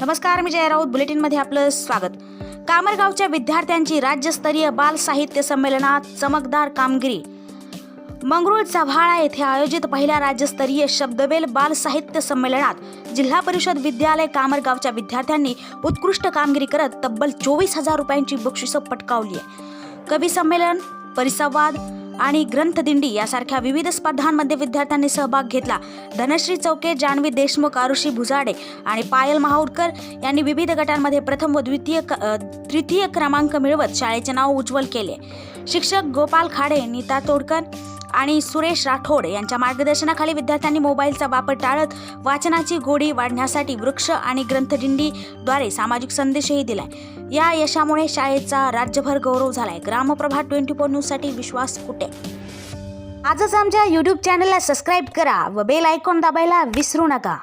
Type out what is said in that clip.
नमस्कार मी जय राऊत. बुलेटिनमध्ये आपलं स्वागत. कामरगावच्या विद्यार्थ्यांची राज्यस्तरीय बाल साहित्य संमेलनात चमकदार कामगिरी. मंगरुळ चव्हाळा येथे आयोजित पहिल्या राज्यस्तरीय शब्दवेल बाल साहित्य संमेलनात जिल्हा परिषद विद्यालय कामरगावच्या विद्यार्थ्यांनी उत्कृष्ट कामगिरी करत तब्बल चोवीस हजार रुपयांची बक्षिसं पटकावली आहे कवी संमेलन परिसंवाद आणि ग्रंथदिंडी यासारख्या विविध स्पर्धांमध्ये विद्यार्थ्यांनी सहभाग घेतला. धनश्री चौके जान्हवी देशमुख आरुषी भुजाडे आणि पायल महाउडकर यांनी विविध गटांमध्ये प्रथम व द्वितीय क- तृतीय क्रमांक मिळवत शाळेचे नाव उज्ज्वल केले. शिक्षक गोपाल खाडे नीता तोडकर आणि सुरेश राठोड यांच्या मार्गदर्शनाखाली विद्यार्थ्यांनी मोबाईलचा वापर टाळत वाचनाची गोडी वाढण्यासाठी वृक्ष आणि ग्रंथदिंडीद्वारे सामाजिक संदेशही दिलाय. या यशामुळे शाळेचा राज्यभर गौरव झालाय. ग्रामप्रभा ट्वेंटी फोर न्यूजसाठी विश्वास कुठे आजच आमच्या यूट्यूब चॅनलला सबस्क्राईब करा व बेल आयकॉन दाबायला विसरू नका.